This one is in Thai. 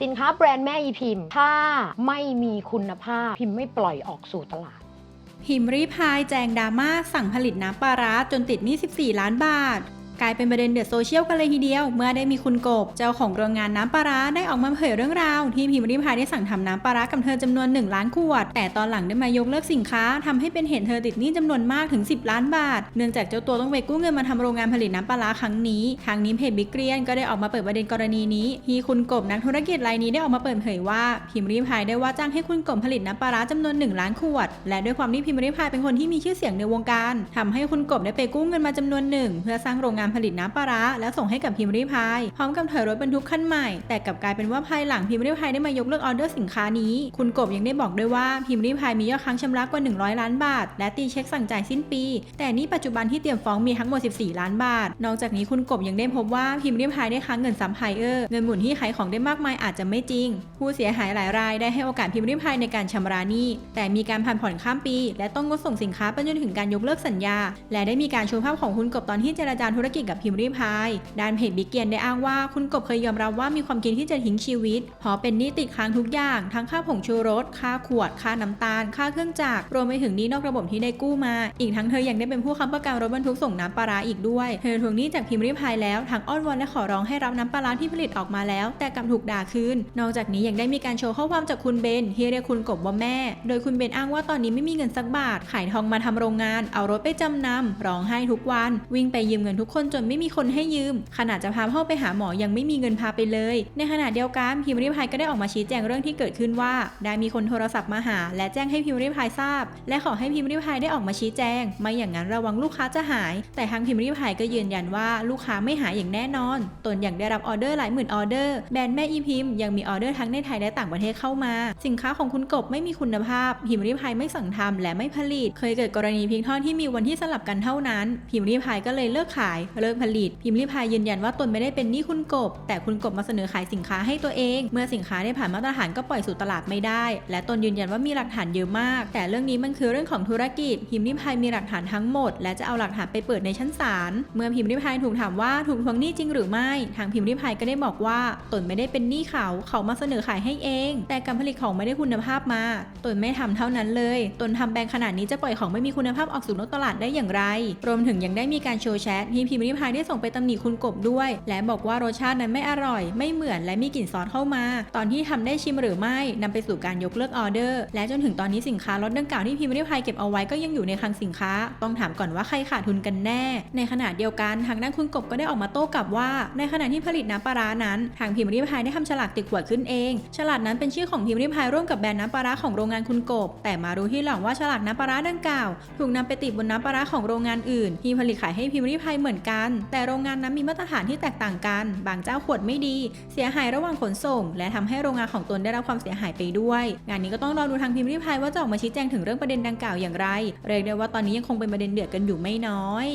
สินค้าแบรนด์แม่อีพิมพ์ ถ้าไม่มีคุณภาพพิมพ์ไม่ปล่อยออกสู่ตลาด พิมพ์รีพายแจงดราม่าสั่งผลิตน้ำปลาร้าจนติดหนี้ 14 ล้านบาท กลายเป็นประเด็นเดือดโซเชียลกันเลยทีเดียว เมื่อได้มีคุณกบ เจ้าของโรงงานน้ำปลาร้าได้ออกมาเผยเรื่องราว ที่พิมพ์รีพายได้สั่งทำน้ำปลาร้ากับเธอจำนวน 1 ล้านขวด แต่ตอนหลังได้มายกเลิกสินค้าทำให้เป็นเหตุเธอติดหนี้จำนวนมากถึง 10 ล้านบาท เนื่องจากเจ้าตัวต้องไปกู้เงินมาทำโรงงานผลิตน้ำปลาร้าครั้งนี้ทางนี้เพจบิ๊กเกรียนก็ได้ออกมาเปิดประเด็นกรณีนี้ที่คุณกบนักธุรกิจรายนี้ได้ออกมาเปิดเผยว่าพิมพ์รีพายได้ว่าจ้างให้คุณกบผลิตน้ำปลาร้าจำนวน 1 ล้านขวด และด้วยความที่พิมพ์รีพายเป็นคนที่มีชื่อเสียงในวงการทำให้คุณกบได้ไปกู้เงินมาจำนวนหนึ่งเพื่อสร้างโรงงานผลิตน้ำปลาร้าและส่งให้กับพิมรีพายพร้อมกับถอยรถบรรทุกคันใหม่ แต่กลับกลายเป็นว่าภายหลังพิมรีพายได้มายกเลิกออเดอร์สินค้านี้ คุณกบยังได้บอกด้วยว่าพิมรีพายมียอดค้างชำระกว่า 100 ล้านบาท และตีเช็คสั่งจ่ายสิ้นปี แต่นี่ปัจจุบันที่เตรียมฟ้องมีทั้งหมด 14 ล้านบาท นอกจากนี้คุณกบยังได้พบว่าพิมรีพายได้ค้างเงินซัมไพเออร์เงินหมุนที่ขายของได้มากมายอาจจะไม่จริง ผู้เสียหายหลายรายได้ให้โอกาสพิมพ์รีพายในการชำระหนี้ แต่มีการผ่านผ่อนข้ามปี และต้องงดส่งสินค้าไปจนถึงการยกเลิกสัญญา และได้มีการโชว์ภาพของคุณกบตอนที่เจรจาธุรกิจกับพิมรีพายด้านเพจบิ๊กเกียนได้อ้างว่าคุณกบเคยยอมรับว่ามีความคิดที่จะทิ้งชีวิตเพราะเป็นหนี้ติดค้างทุกอย่างทั้งค่าผงชูรส ค่าขวด ค่าน้ำตาล ค่าเครื่องจักรรวมไปถึงหนี้นอกระบบที่ได้กู้มา อีกทั้งเธอยังได้เป็นผู้ค้ำประกันรถบรรทุกส่งน้ำปลาอีกด้วยเธอทวงหนี้จากพิมริพายแล้วทั้งอ้อนวอนและขอร้องให้รับน้ำปลาร้าที่ผลิตออกมาแล้ว แต่กลับถูกด่าคืนนอกจากนี้ยังได้มีการโชว์ข้อความจากคุณเบนที่เรียกคุณกบว่าแม่ โดยคุณเบนอ้างว่าตอนนี้ไม่มีเงินสักบาท ขายทองมาทำโรงงาน เอารถไปจำนำร้องไห้ทุกวัน วิ่งไปยืมเงินทุกคนจนไม่มีคนให้ยืม ขนาดจะพาพ่อไปหาหมอยังไม่มีเงินพาไปเลย ในขณะเดียวกันพิมริพายก็ได้ออกมาชี้แจงเรื่องที่เกิดขึ้นว่า ได้มีคนโทรศัพท์มาหา และแจ้งให้พิมริพายทราบ และขอให้พิมริพายได้ออกมาชี้แจง ไม่อย่างนั้นระวังลูกค้าจะหาย แต่ทางพิมริพายก็ยืนยันว่าลูกค้าไม่หายอย่างแน่นอน ตนอยังได้รับออเดอร์หลายหมื่นออเดอร์แบรนด์แม่อีพิมยังมีออเดอร์ทั้งในไทยและต่างประเทศเข้ามา สินค้าของคุณกบไม่มีคุณภาพ พิมริพายไม่สั่งทำและไม่ผลิต เคยเกิดกรณีพียงท่าที่มีวันที่สลับกันเท่านั้น พิมริพายก็เลยเลิกขายเลิกผลิต พิมพ์ริพายยืนยันว่าตนไม่ได้เป็นหนี้คุณกบ แต่คุณกบมาเสนอขายสินค้าให้ตัวเอง เมื่อสินค้าได้ผ่านมาตรฐานก็ปล่อยสู่ตลาดไม่ได้ และตนยืนยันว่ามีหลักฐานเยอะมาก แต่เรื่องนี้มันคือเรื่องของธุรกิจ พิมพ์ริพายมีหลักฐานทั้งหมด และจะเอาหลักฐานไปเปิดในชั้นศาล เมื่อพิมพ์ริพายถูกถามว่าถูกทวงหนี้จริงหรือไม่ ทางพิมพ์ริพายก็ได้บอกว่า ตนไม่ได้เป็นหนี้เขา เขามาเสนอขายให้เอง แต่การผลิตของไม่ได้คุณภาพมา ตนไม่ทำเท่านั้นเลย ตนทำแบรนด์ขนาดนี้จะปล่อยของไม่มีคุณภาพออกสู่นอกตลาดได้อย่างไร รวมถึงยังได้มีการโชว์แชทที่พิมพ์ริพายได้ส่งไปตำหนิคุณกบด้วย และบอกว่ารสชาตินั้นไม่อร่อย ไม่เหมือนและมีกลิ่นซอสเข้ามา ตอนที่ทำได้ชิมหรือไม่นำไปสู่การยกเลิกออเดอร์ และจนถึงตอนนี้สินค้าล็อตดังกล่าวที่พิมพ์ริพายเก็บเอาไว้ก็ยังอยู่ในคลังสินค้า ต้องถามก่อนว่าใครขาดทุนกันแน่ ในขณะเดียวกันทางด้านคุณกบก็ได้ออกมาโต้กลับว่า ในขณะที่ผลิตน้ำปลาร้านั้น ทางพิมพ์ริพายได้ทำฉลากติดขวดขึ้นเอง ฉลากนั้นเป็นชื่อของพิมพ์ริพายร่วมกับแบรนด์น้ำปลาร้าของโรงงานคุณกบ แต่มารู้ที่หลังว่าฉลากน้ำปลาร้าดังกล่าว ถูกนำไปติดบนน้ำปลาร้าของโรงงานอื่นที่ผลิตขายให้พิมพ์ริพายเหมือนกัน แต่โรงงานนั้นมีมาตรฐานที่แตกต่างกัน บางเจ้าขวดไม่ดี เสียหายระหว่างขนส่ง และทำให้โรงงานของตนได้รับความเสียหายไปด้วย งานนี้ก็ต้องรอดูทางพิมพ์ริพายว่าจะออกมาชี้แจงถึงเรื่องประเด็นดังกล่าวอย่างไร เรียกได้ว่าตอนนี้ยังคงเป็นประเด็นเดือดกันอยู่ไม่น้อย